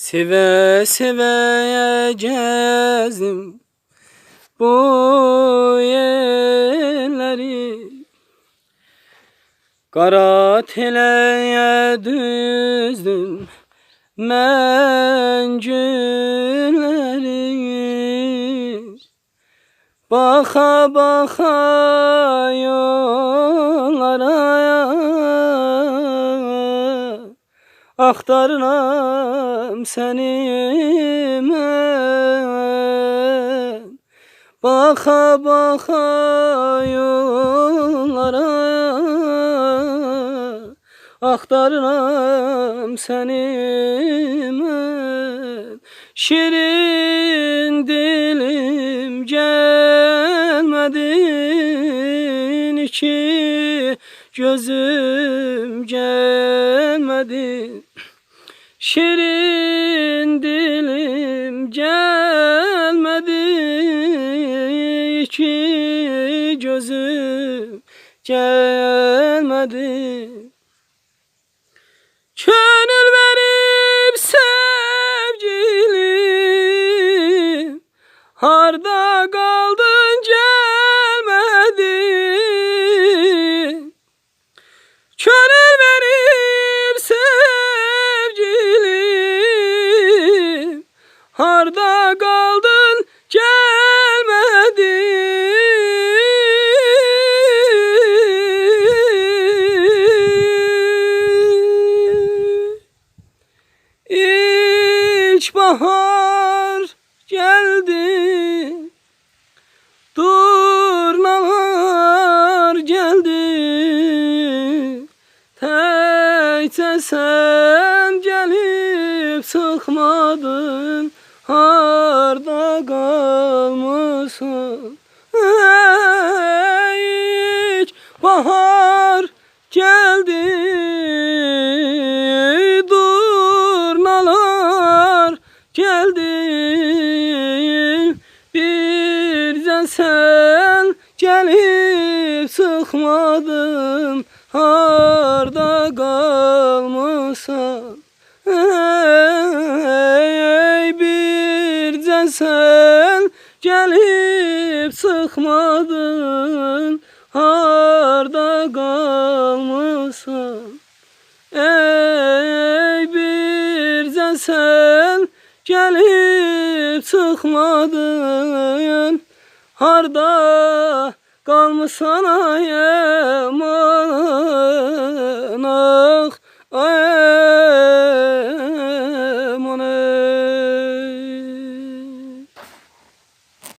Seve seve gezdim bu yerleri. Kara teleye düzdüm mencülleri Baka baka yollara Aktarıram seni ben Baka baka yollara. Aktarıram seni ben Şirin dilim gelmedin iki Gözüm gelmedi. Şirin dilim gelmedi. İki gözüm gelmedi. Gönül Kaldın gelmedin. İlk bahar geldi Durnalar geldi. Teyze sen gelip sıkmadın Harda kalmışsın. İlk bahar geldi. Durnalar geldi. Birden sen gelip sıkmadın. Harda kalmışsan sen gelip sıkmadın Harda kalmışsan Ey birden sen gelip sıkmadın Harda kalmışsan ay aman